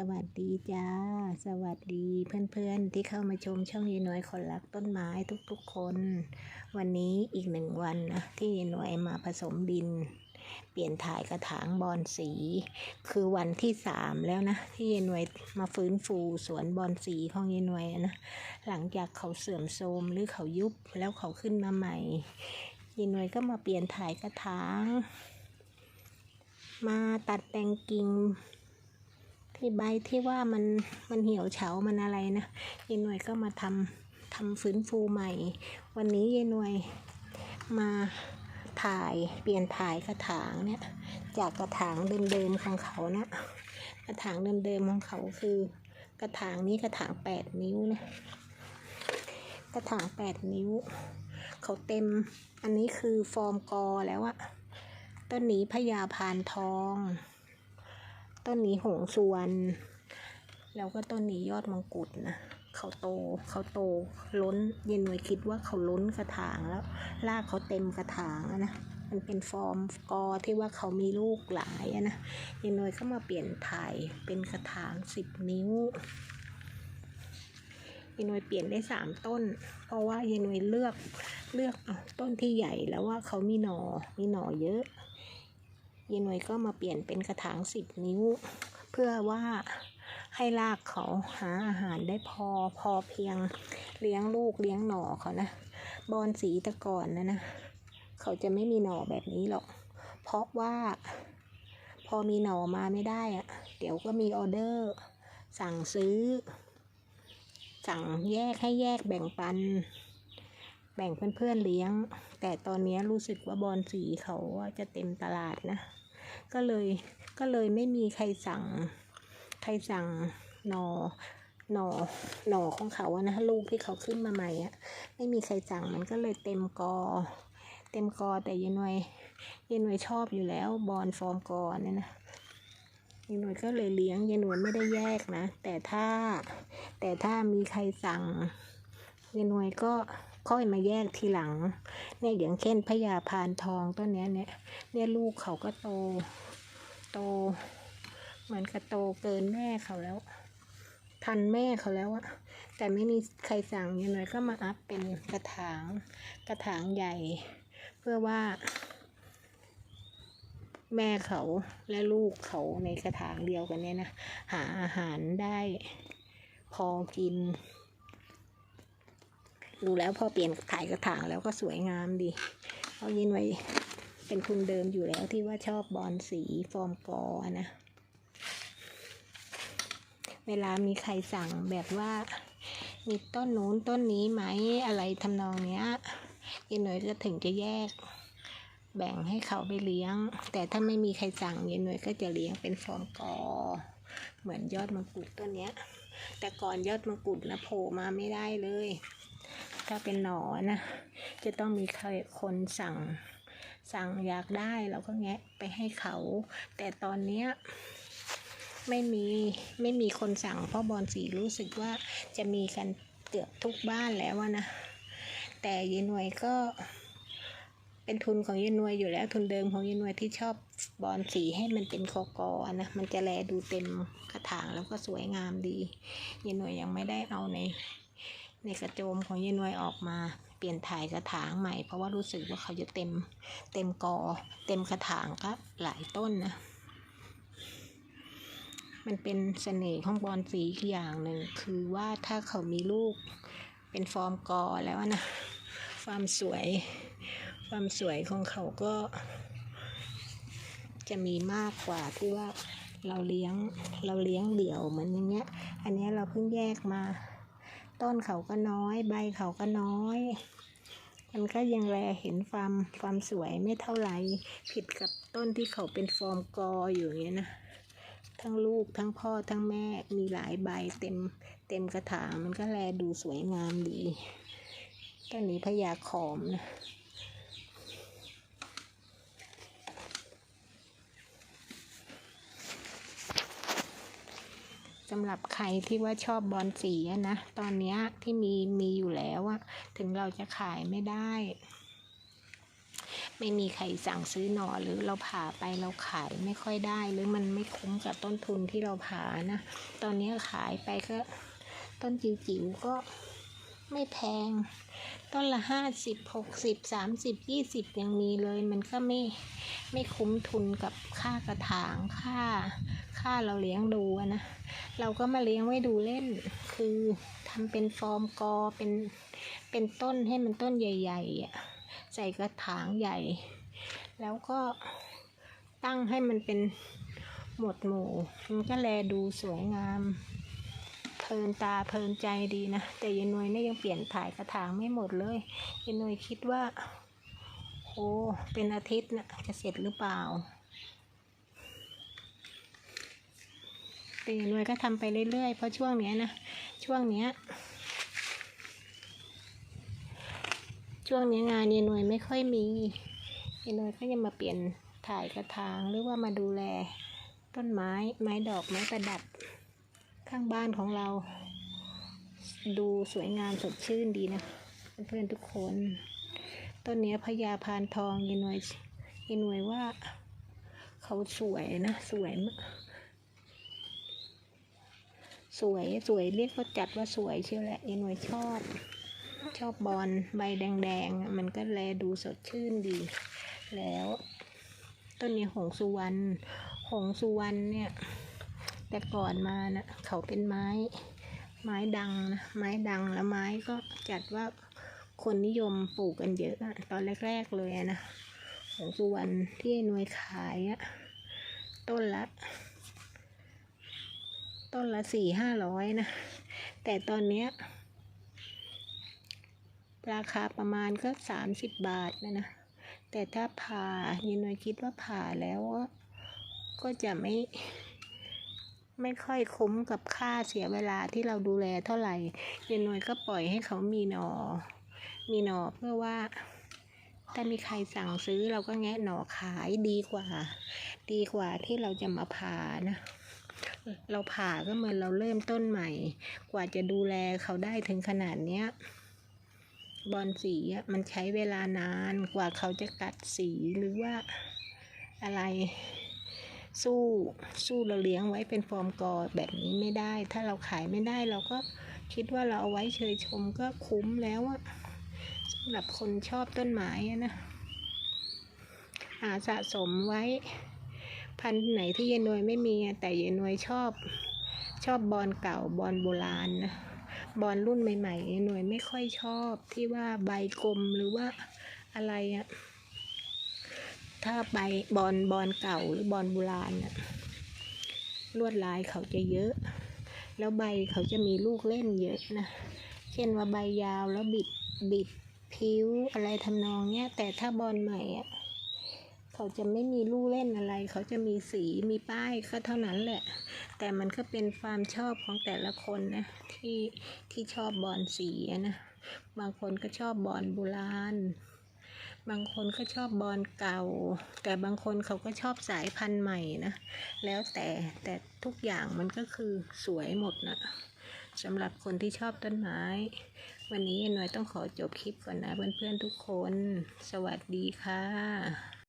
สวัสดีจ้า สวัสดีเพื่อนๆที่เข้ามาชมช่องยายน่วยคนรักต้นไม้ทุกๆคน วันนี้อีกหนึ่งวันนะที่ยายน่วยมาผสมดิน เปลี่ยนถ่ายกระถางบอนสี คือวันที่สามแล้วนะ ที่ยายน่วยมาฟื้นฟูสวนบอนสีของยายน่วยนะหลังจากเขาเสื่อมโทรมหรือเขายุบแล้วเขาขึ้นมาใหม่ยายน่วยก็มาเปลี่ยนถ่ายกระถาง มาตัดแต่งกิ่ง ที่ใบที่ว่ามันมันเหี่ยวเฉา มันอะไรนะยายหน่วยก็มาทำทำฟื้นฟูใหม่ วันนี้ยายหน่วยมาถ่ายเปลี่ยนถ่ายกระถางเนี่ยจากกระถางเดิมๆของเขานะกระถางเดิมๆของเขาคือกระถางนี้กระถางแปดนิ้วนะกระถางแปดนิ้ว เขาเต็มอันนี้คือฟอร์มกอแล้วอะต้นนี้พญาพานทอง ต้นนี้หงสวน แล้วก็ต้นนี้ยอดมังกุฎนะเขาโตเขาโตล้นเย็นหน่วยคิดว่าเขาล้นกระถางแล้วรากเขาเต็มกระถางนะมันเป็นฟอร์มกอที่ว่าเขามีลูกหลายนะเย็นหน่วยก็มาเปลี่ยนถ่ายเป็นกระถางสิบนิ้วเยนหน่วยเปลี่ยนได้สามต้น เพราะว่าเยนหน่วยเลือกเลือกเอาต้นที่ใหญ่แล้วว่าเขามีหนอ่อมีหน่อเยอะ ยายหน่วยก็มาเปลี่ยนเป็นกระถางสิบนิ้ว เพื่อว่าให้รากเขาหาอาหารได้พอพอเพียงเลี้ยงลูกเลี้ยงหน่อเขานะบอนสีต่ก่อนนะนะเขาจะไม่มีหน่อแบบนี้หรอก เพราะว่า พอมีหน่อมาไม่ได้อะเดี๋ยวก็มีออเดอร์ สั่งซื้อ สั่งแยกให้แยกแบ่งปัน แบ่งเพื่อนๆเลี้ยง แต่ตอนนี้รู้สึกว่าบอลสีเขาว่าจะเต็มตลาดนะ ก็เลยก็เลยไม่มีใครสั่ง ใครสั่งหนอหนอหนอของเขาอะนะลูกที่เขาขึ้นมาใหม่อะไม่มีใครสั่งมันก็เลยเต็มกอ เต็มกอแต่ยายนวยยายนวยชอบอยู่แล้ว บอลฟอร์มกอเนี่ยนะยายนวยก็เลยเลี้ยงยายนวยไม่ได้แยกนะ แต่ถ้าแต่ถ้ามีใครสั่งยายนวยก็ ค่อยมาแยกทีหลัง เนี่ยอย่างเช่นพญาพานทองต้นนี้เนี่ย เนี่ยลูกเขาก็โต โต เหมือนกับโตเกินแม่เขาแล้ว ทันแม่เขาแล้วอะแต่ไม่มีใครสั่งยังไงก็มาอัพเป็นกระถางกระถางใหญ่ เพื่อว่า แม่เขาและลูกเขาในกระถางเดียวกันเนี่ยนะหาอาหารได้พอกิน ดูแล้วพอเปลี่ยนถ่ายกระถางแล้วก็สวยงามดีเพราะยินไว้เป็นทุนเดิมอยู่แล้วที่ว่าชอบบอลสีฟอร์มกอนะ เวลามีใครสั่งแบบว่ามีต้นนู้นต้นนี้ไหมอะไรทำนองเนี้ยยินหน่วยก็ถึงจะแยก แบ่งให้เขาไปเลี้ยง แต่ถ้าไม่มีใครสั่งยินหน่วยก็จะเลี้ยงเป็นฟอร์มกอ เหมือนยอดมังคุดต้นเนี้ย แต่ก่อนยอดมังคุดนะโผล่มาไม่ได้เลย ถ้าเป็นหนอนะ จะต้องมีใครคนสั่งสั่งอยากได้เราก็แงะไปให้เขา แต่ตอนเนี้ยไม่มีไม่มีคนสั่งเพราะบอลสีรู้สึกว่าจะมีกันเกือบทุกบ้านแล้วนะ แต่ยายนวยก็เป็นทุนของยายนวยอยู่แล้วทุนเดิมของยายนวยที่ชอบบอลสีให้มันเป็นคอกอนะมันจะแลดูเต็มกระถางแล้วก็สวยงามดียายนวยยังไม่ได้เอาใน ในกระโจมของยายนวยออกมา เปลี่ยนถ่ายกระถางใหม่ เพราะว่ารู้สึกว่าเขาจะเต็มเต็มกอ เต็มกระถางก็หลายต้นนะ มันเป็นเสน่ห์ของบอลสีอีกอย่างหนึ่งคือว่าถ้าเขามีลูก เป็นฟอร์มกอแล้วนะความสวย ความสวยของเขาก็ จะมีมากกว่าที่ว่าเราเลี้ยงเราเลี้ยงเดี่ยวเหมือนอย่างเงี้ย อันนี้เราเพิ่งแยกมา ต้นเขาก็น้อย ใบเขาก็น้อย มันก็ยังแลเห็นความความสวยไม่เท่าไหร่ผิดกับต้นที่เขาเป็นฟอร์มกออยู่อย่างเงี้ยนะทั้งลูกทั้งพ่อทั้งแม่มีหลายใบเต็มเต็มกระถางมันก็แลดูสวยงามดีต้นนี้พญาขอมนะำหรับใครที่ว่าชอบบอลสีนะ ตอนนี้ที่มีมีอยู่แล้วอะถึงเราจะขายไม่ได้ ไม่มีใครสั่งซื้อหน่อหรือเราผ่าไปเราขายไม่ค่อยได้ หรือมันไม่คุ้มกับต้นทุนที่เราผ่านะ ตอนนี้ขายไปก็ต้นจิ๋วๆก็ ไม่แพง ต้นละห้าสิบหกสิบสามสิบยี่สิบยังมีเลย มันก็ไม่ไม่คุ้มทุนกับค่ากระถางค่า ค่าเราเลี้ยงดูนะ เราก็มาเลี้ยงไว้ดูเล่น คือทำเป็นฟอร์มกอเป็นเป็นต้นให้มันต้นใหญ่ๆอะใส่กระถางใหญ่ แล้วก็ตั้งให้มันเป็นหมวดหมู่มันก็แลดูสวยงาม เพลินตาเพลินใจดีนะ แต่ยายนวยเนี่ยยังเปลี่ยนถ่ายกระถางไม่หมดเลยยายนวยคิดว่า โอ้เป็นอาทิตย์นะจะเสร็จหรือเปล่าแต่ยายนวยก็ทำไปเรื่อยๆ เพราะช่วงเนี้ยนะ ช่วงเนี้ย ช่วงนี้งานยายนวยไม่ค่อยมียายนวยก็ยังมาเปลี่ยนถ่ายกระถางหรือว่ามาดูแล ต้นไม้ไม้ดอกไม้ประดับ ข้างบ้านของเรา ดูสวยงามสดชื่นดีนะเพื่อนๆทุกคน ต้นเนี้พญาพานทองยายนวยยายนวยว่า เขาสวยนะ สวยมากสวยสวยเรียกเขาจัดว่าสวยเชียวแหละยายนวยชอบ ชอบบอลใบแดงๆ มันก็แลดูสดชื่นดี แล้ว ต้นนี้หงสุวรรณหงสุวรรณเนี่ย แต่ก่อนมานะเขาเป็นไม้ ไม้ดังนะไม้ดังแล้วไม้ก็จัดว่าคนนิยมปลูกกันเยอะอะตอนแรก ๆ เลยอะนะหงสุวรรณที่หน่วยขายอะต้นละ ต้นละสี่ห้าร้อยนะ แต่ตอนเนี้ยราคาประมาณก็สามสิบบาทนะนะ แต่ถ้าผ่ายินหน่วยคิดว่าผ่าแล้วก็จะไม่ ไม่ค่อยคุ้มกับค่าเสียเวลาที่เราดูแลเท่าไหร่เยินน่วยก็ปล่อยให้เขามีหนอ มีหนอเพื่อว่าถ้ามีใครสั่งซื้อเราก็แงะหน่อขายดีกว่า ดีกว่าที่เราจะมาผ่านะ เราผ่าก็เหมือนเราเริ่มต้นใหม่ กว่าจะดูแลเขาได้ถึงขนาดเนี้ยบอลสีมันใช้เวลานานกว่าเขาจะกัดสีหรือว่าอะไร สู้สู้เราเลี้ยงไว้เป็นฟอร์มกอแบบนี้ไม่ได้ ถ้าเราขายไม่ได้เราก็คิดว่าเราเอาไว้เชยชมก็คุ้มแล้วอะสำหรับคนชอบต้นไม้นะหาสะสมไว้ พันธุ์ไหนที่เยนวยไม่มีแต่เยนนวยชอบ ชอบบอลเก่าบอลโบราณนะบอลรุ่นใหม่ๆหน่วยไม่ค่อยชอบที่ว่าใบกลมหรือว่าอะไรอะ ถ้าใบบอลบอลเก่าหรือบอลโบราณอะลวดลายเขาจะเยอะ แล้วใบเขาจะมีลูกเล่นเยอะนะ เช่นว่าใบยาวแล้วบิดบิดผิวอะไรทำนองเนี้ย แต่ถ้าบอลใหม่อะเขาจะไม่มีลูกเล่นอะไร เขาจะมีสีมีป้ายก็เท่านั้นแหละ แต่มันก็เป็นความชอบของแต่ละคนนะที่ที่ชอบบอลสีนะ บางคนก็ชอบบอลโบราณ บางคนก็ชอบบอลเก่า แต่บางคนเขาก็ชอบสายพันธุ์ใหม่นะ แล้วแต่แต่ทุกอย่างมันก็คือสวยหมดนะสำหรับคนที่ชอบต้นไม้ วันนี้หน่อยต้องขอจบคลิปก่อนนะเพื่อนๆทุกคน สวัสดีค่ะ